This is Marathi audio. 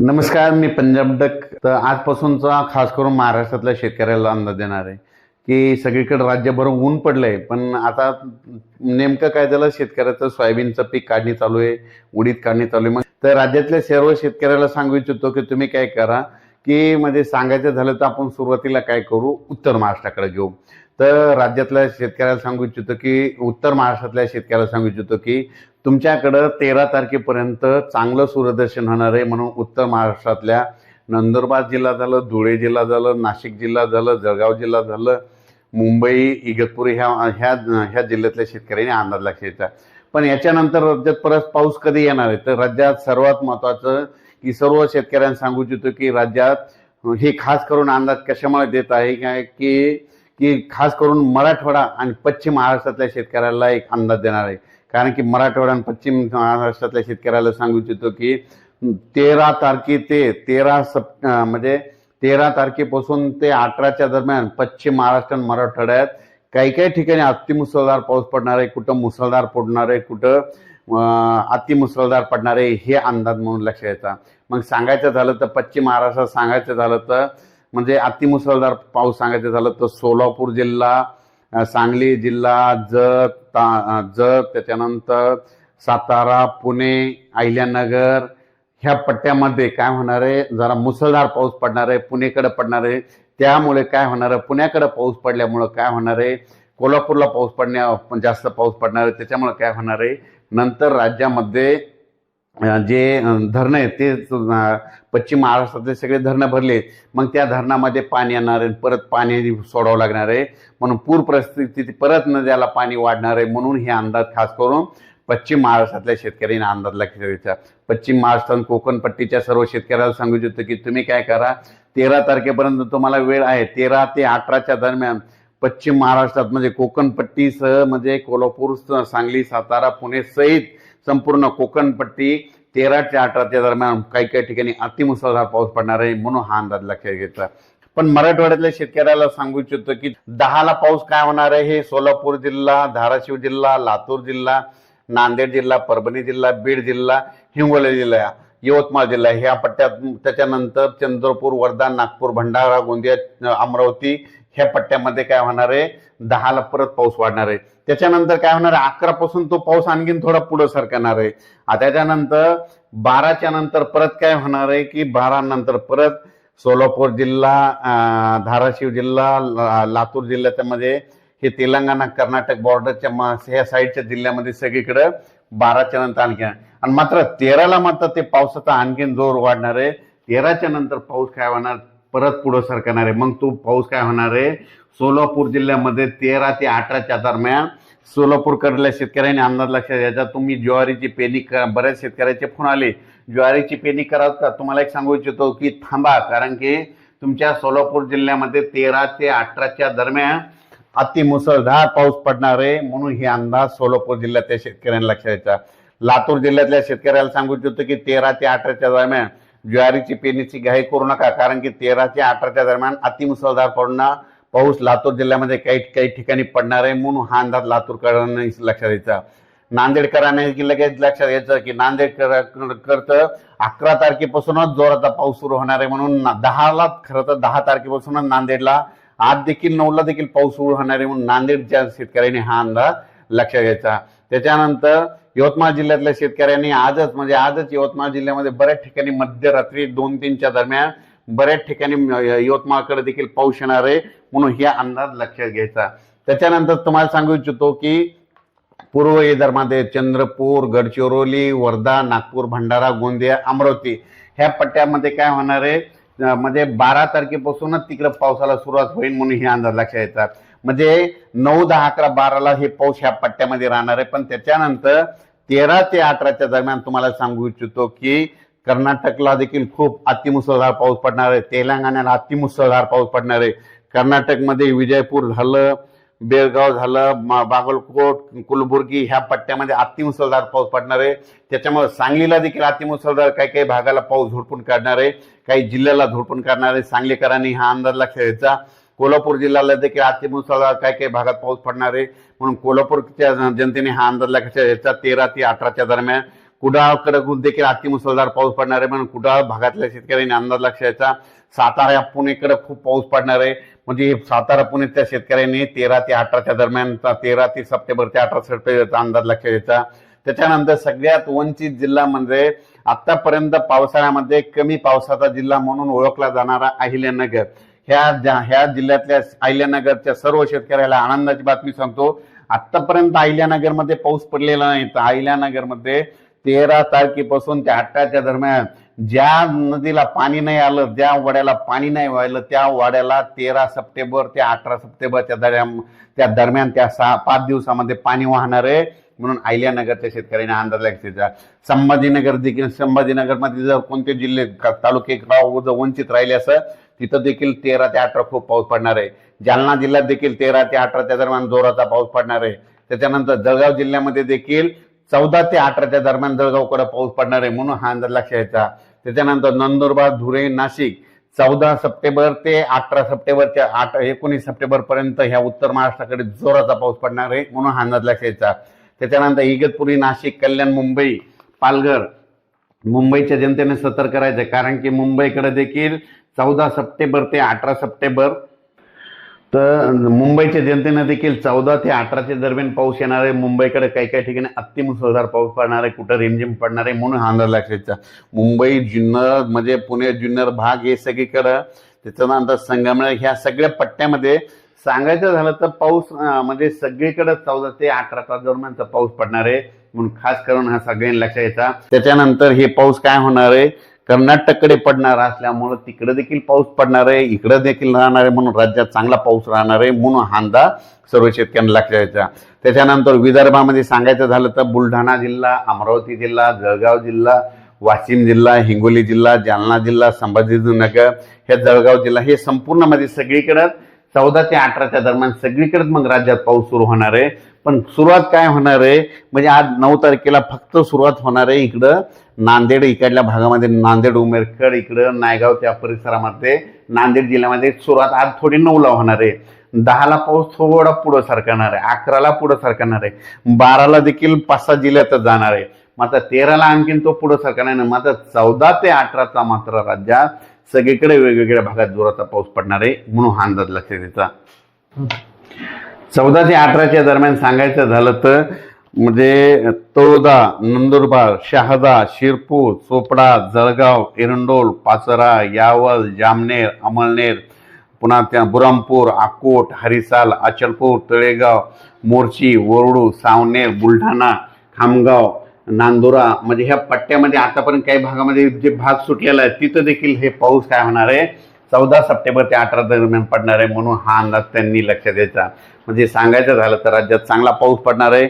नमस्कार मी पंजाब डक. तर आजपासूनचा खास करून महाराष्ट्रातल्या शेतकऱ्याला अंदाज देणार आहे की सगळीकडे राज्यभर ऊन पडलंय पण आता नेमकं काय झालं? शेतकऱ्याचं सोयाबीनचं पीक काढणी चालू आहे उडीद काढणी चालू आहे. मग तर राज्यातल्या सर्व शेतकऱ्याला सांगू इच्छितो की तुम्ही काय करा की मध्ये सांगायचं झालं तर आपण सुरुवातीला काय करू? उत्तर महाराष्ट्राकडे घेऊ. तर राज्यातल्या शेतकऱ्याला सांगू इच्छितो की उत्तर महाराष्ट्रातल्या शेतकऱ्याला सांगू इच्छितो की तुमच्याकडं तेरा तारखेपर्यंत चांगलं सूर्यदर्शन होणार आहे म्हणून उत्तर महाराष्ट्रातल्या नंदुरबार जिल्हा झालं धुळे जिल्हा झालं नाशिक जिल्हा झालं जळगाव जिल्हा झालं मुंबई इगतपुरी ह्या ह्या ह्या जिल्ह्यातल्या शेतकऱ्यांनी अंदाज लक्षात पण याच्यानंतर राज्यात परत पाऊस कधी येणार आहे? तर राज्यात सर्वात महत्त्वाचं की सर्व शेतकऱ्यांना सांगू इच्छितो की राज्यात हे खास करून अंदाज कशामुळे देत आहे काय की की खास करून मराठवाडा आणि पश्चिम महाराष्ट्रातल्या शेतकऱ्याला एक अंदाज देणार आहे. कारण की मराठवाडा आणि पश्चिम महाराष्ट्रातल्या शेतकऱ्याला सांगू इच्छितो की तेरा तारखे ते तेरा सप म्हणजे तेरा तारखेपासून ते अठराच्या दरम्यान पश्चिम महाराष्ट्र आणि मराठवाड्यात काही काही ठिकाणी अतिमुसळधार पाऊस पडणार आहे कुठं मुसळधार पडणार आहे कुठं अति अतिमुसळधार पडणार आहे हे अंदाज म्हणून लक्ष यायचा मग सांगायचं झालं तर पश्चिम महाराष्ट्रात सांगायचं झालं तर म्हणजे अतिमुसळधार पाऊस सांगायचं झालं तर सोलापूर जिल्हा सांगली जिल्हा जत ता जत त्याच्यानंतर सातारा पुणे अहिल्यानगर ह्या पट्ट्यामध्ये काय होणार आहे जरा मुसळधार पाऊस पडणार आहे पुणेकडे पडणार आहे त्यामुळे काय होणार आहे पुण्याकडे पाऊस पडल्यामुळं काय होणार आहे कोल्हापूरला पाऊस पडण्या जास्त पाऊस पडणार आहे त्याच्यामुळे काय होणार आहे नंतर राज्यामध्ये जे धरणं आहेत ते पश्चिम महाराष्ट्रातले सगळे धरणं भरले. मग त्या धरणामध्ये पाणी येणार आहे परत पाणी सोडावं लागणार आहे. म्हणून पूर परिस्थिती परत नद्याला पाणी वाढणार आहे म्हणून हे अंदाज खास करून पश्चिम महाराष्ट्रातल्या शेतकऱ्यांनी अंदाज लक्षात पश्चिम महाराष्ट्र आणि कोकण पट्टीच्या सर्व शेतकऱ्याला सांगू इच्छितो की तुम्ही काय करा तेरा तारखेपर्यंत तुम्हाला वेळ आहे. तेरा ते अठराच्या दरम्यान पश्चिम महाराष्ट्रात म्हणजे कोकणपट्टीसह म्हणजे कोल्हापूर सांगली सातारा पुणे सहित संपूर्ण कोकणपट्टी तेरा ते अठराच्या दरम्यान काही काही ठिकाणी अतिमुसळधार पाऊस पडणार आहे म्हणून हा अंदाज लक्षात घेतला पण मराठवाड्यातल्या शेतकऱ्याला सांगू इच्छितो की दहाला पाऊस काय होणार आहे हे सोलापूर जिल्हा धाराशिव जिल्हा लातूर जिल्हा नांदेड जिल्हा परभणी जिल्हा बीड जिल्हा हिंगोली जिल्हा यवतमाळ जिल्हा ह्या पट्ट्यात त्याच्यानंतर चंद्रपूर वर्धा नागपूर भंडारा गोंदिया अमरावती ह्या पट्ट्यामध्ये काय होणार आहे? दहाला परत पाऊस वाढणार आहे. त्याच्यानंतर काय होणार आहे? अकरा पासून तो पाऊस आणखीन थोडा पुढे सरकणार आहे. त्याच्यानंतर बाराच्या नंतर परत काय होणार आहे की बारा नंतर परत सोलापूर जिल्हा धाराशिव जिल्हा लातूर जिल्ह्याच्यामध्ये हे तेलंगणा कर्नाटक बॉर्डरच्या ह्या साईडच्या जिल्ह्यामध्ये सगळीकडं बाराच्या नंतर आणखी आणि मात्र तेराला मात्र ते पावसाचा आणखीन जोर वाढणार आहे. तेराच्या नंतर पाऊस काय होणार? परत पुढे सरकणार आहे. मग तो पाऊस काय होणार आहे? सोलापूर जिल्ह्यामध्ये तेरा ते अठराच्या दरम्यान सोलापूरकडल्या शेतकऱ्यांनी अंदाज लक्षात घ्यायचा तुम्ही ज्वारीची पेरणी करा बऱ्याच शेतकऱ्याचे फोन आले. ज्वारीची पेरणी कराल का? तुम्हाला एक सांगू इच्छितो की थांबा. कारण की तुमच्या सोलापूर जिल्ह्यामध्ये तेरा ते अठराच्या दरम्यान अति मुसळधार पाऊस पडणार आहे. म्हणून हे अंदाज सोलापूर जिल्ह्यातल्या शेतकऱ्यांना लक्षात द्यायचा. लातूर जिल्ह्यातल्या शेतकऱ्याला सांगू इच्छितो की तेरा ते अठराच्या दरम्यान ज्वारीची पेरणीची घाई करू नका. कारण की तेरा ते अठराच्या दरम्यान अतिमुसळधार पडणार. पाऊस लातूर जिल्ह्यामध्ये काही काही ठिकाणी पडणार आहे. म्हणून हा अंदाज लातूरकरांनी लक्षात द्यायचा. नांदेडकरांनी लगेच लक्षात घ्यायचं की नांदेडकर अकरा तारखेपासूनच जोराचा पाऊस सुरू होणार आहे. म्हणून दहाला खरं तर दहा तारखेपासूनच नांदेडला आज देखील नऊला देखील पाऊस सुरू होणार आहे म्हणून नांदेडच्या शेतकऱ्यांनी हा अंदाज लक्षात घ्यायचा. त्याच्यानंतर यवतमाळ जिल्ह्यातल्या शेतकऱ्यांनी आजच म्हणजे आजच यवतमाळ जिल्ह्यामध्ये बऱ्याच ठिकाणी मध्यरात्री दोन तीनच्या दरम्यान बऱ्याच ठिकाणी यवतमाळकडे देखील पाऊस येणार आहे म्हणून हे अंदाज लक्षात घ्यायचा. त्याच्यानंतर तुम्हाला सांगू इच्छितो की पूर्व विदर्भामध्ये चंद्रपूर गडचिरोली वर्धा नागपूर भंडारा गोंदिया अमरावती ह्या पट्ट्यामध्ये काय होणार आहे? म्हणजे बारा तारखेपासूनच तिकडं पावसाला सुरुवात होईल म्हणून हे अंदाज लक्षात येतात. म्हणजे नऊ दहा अकरा बाराला हे पाऊस ह्या पट्ट्यामध्ये राहणार आहे. पण त्याच्यानंतर तेरा ते अठराच्या दरम्यान तुम्हाला सांगू इच्छितो की कर्नाटकला देखील खूप अतिमुसळधार पाऊस पडणार आहे. तेलंगणाला अतिमुसळधार पाऊस पडणार आहे. कर्नाटकमध्ये विजयपूर झालं बेळगाव झालं बागलकोट कुलबुर्गी ह्या पट्ट्यामध्ये अतिमुसळधार पाऊस पडणार आहे. त्याच्यामुळे सांगलीला देखील अतिमुसळधार काही काही भागाला पाऊस झोडपून काढणार आहे. काही जिल्ह्याला झोडपून काढणार आहे. सांगलीकरांनी हा अंदाज लक्षात घ्यायचा. कोल्हापूर जिल्ह्याला देखील अतिमुसळधार काही काही भागात पाऊस पडणार आहे. म्हणून कोल्हापूरच्या जनतेने हा अंदाज लक्षात घ्यायचा. तेरा ते अठराच्या दरम्यान कुडाळकडे देखील अतिमुसळधार पाऊस पडणार आहे. म्हणून कुडाळ भागातल्या शेतकऱ्यांनी अंदाज लक्षाचा सातारा पुणेकडे खूप पाऊस पडणार आहे. म्हणजे सातारा पुणेच्या शेतकऱ्यांनी तेरा ते अठराच्या दरम्यानचा तेरा ते सप्टेंबर ते अठरा सप्टेंबरचा अंदाज लक्षात घ्यायचा त्याच्यानंतर सगळ्यात वंचित जिल्हा म्हणजे आतापर्यंत पावसाळ्यामध्ये कमी पावसाचा जिल्हा म्हणून ओळखला जाणारा अहिल्यानगर. ह्या ज्या- ह्या जिल्ह्यातल्या अहिल्यानगरच्या सर्व शेतकऱ्याला आनंदाची बातमी सांगतो. आतापर्यंत अहिल्यानगरमध्ये पाऊस पडलेला नाही. तर अहिल्यानगरमध्ये तेरा तारखेपासून ते अठराच्या दरम्यान ज्या नदीला पाणी नाही आलं ज्या वाड्याला पाणी नाही व्हायलं त्या वाड्याला तेरा सप्टेंबर ते अठरा सप्टेंबरच्या दरम्यान त्या दरम्यान त्या सहा पाच दिवसामध्ये पाणी वाहणार आहे. म्हणून अहिल्यानगरच्या शेतकऱ्यांनी अंदाज लागण्याचा संभाजीनगर देखील संभाजीनगरमध्ये जर कोणते जिल्हे तालुके गाव जर वंचित राहिले असं तिथं देखील तेरा ते अठरा खूप पाऊस पडणार आहे. जालना जिल्ह्यात देखील तेरा ते अठराच्या दरम्यान जोराचा पाऊस पडणार आहे. त्याच्यानंतर जळगाव जिल्ह्यामध्ये देखील चौदा ते अठराच्या दरम्यान जळगावकडे पाऊस पडणार आहे म्हणून हा अंदाज लक्षात घ्यायचा. त्याच्यानंतर नंदुरबार धुळे नाशिक चौदा सप्टेंबर ते अठरा सप्टेंबरच्या आठ एकोणीस सप्टेंबर पर्यंत ह्या उत्तर महाराष्ट्राकडे जोराचा पाऊस पडणार आहे म्हणून हा अंदाज लक्षात घ्यायचा. त्याच्यानंतर इगतपुरी नाशिक कल्याण मुंबई पालघर मुंबईच्या जनतेने सतर्क करायचं कारण की मुंबईकडे देखील चौदा सप्टेंबर ते अठरा सप्टेंबर तर मुंबईच्या जनतेनं देखील चौदा ते अठराच्या दरम्यान पाऊस येणार आहे मुंबईकडे काही काही ठिकाणी अतिमुसळधार पाऊस पडणार आहे कुठं रिमझिम पडणार आहे म्हणून हा अंदाज लक्षात मुंबई जुन्नर म्हणजे पुणे जुन्नर भाग हे सगळीकडं त्याच्यानंतर संगमनेर ह्या सगळ्या पट्ट्यामध्ये सांगायचं झालं तर पाऊस म्हणजे सगळीकडे चौदा ते अठरा तास दरम्यानचा पाऊस पडणार आहे म्हणून खास करून हा सगळ्यांनी लक्षात घ्यायचा. त्याच्यानंतर हे पाऊस काय होणार आहे? कर्नाटककडे पडणार असल्यामुळं तिकडे देखील पाऊस पडणार आहे इकडे देखील राहणार आहे म्हणून राज्यात चांगला पाऊस राहणार आहे म्हणून हा अंदाज सर्व शेतकऱ्यांना लक्षात घ्यायचा त्याच्यानंतर विदर्भामध्ये सांगायचं झालं तर बुलढाणा जिल्हा अमरावती जिल्हा जळगाव जिल्हा वाशिम जिल्हा हिंगोली जिल्हा जालना जिल्हा संभाजीनगर हे जळगाव जिल्हा हे संपूर्ण सगळीकडं चौदा ते अठराच्या दरम्यान सगळीकडेच मग राज्यात पाऊस सुरू होणार आहे. पण सुरुवात काय होणार आहे? म्हणजे आज नऊ तारखेला फक्त सुरुवात होणार आहे इकडं. नांदेड इकडल्या भागामध्ये नांदेड उमेरखेड इकडं नायगाव त्या परिसरामध्ये नांदेड जिल्ह्यामध्ये सुरुवात आज थोडी नऊला होणार आहे. दहाला पाऊस थोडा पुढं सरकणार आहे. अकराला पुढं सरकणार आहे. बाराला देखील पाच सहा जिल्ह्यातच जाणार आहे. मात्र तेराला आणखीन तो पुढं सरकणार नाही मात्र चौदा ते अठराचा मात्र राज्यात सगळीकडे वेगवेगळ्या भागात जोराचा पाऊस पडणार आहे म्हणून हा अंदाज लक्षात घ्यायचा चौदा ते अठराच्या दरम्यान सांगायचं झालं तर म्हणजे तळोदा नंदुरबार शहादा शिरपूर चोपडा जळगाव एरंडोल पाचरा यावल जामनेर अमळनेर पुन्हा त्या बुरामपूर अकोट हरिसाल अचलपूर तळेगाव मोर्ची वरडू सावनेर बुलढाणा खामगाव नांदुरा म्हणजे ह्या पट्ट्यामध्ये आतापर्यंत काही भागामध्ये जे भाग सुटलेला आहे तिथं देखील हे पाऊस काय होणार आहे? चौदा सप्टेंबर ते अठरा दरम्यान पडणार आहे म्हणून हा अंदाज त्यांनी लक्षात द्यायचा म्हणजे सांगायचं झालं तर राज्यात चांगला पाऊस पडणार आहे.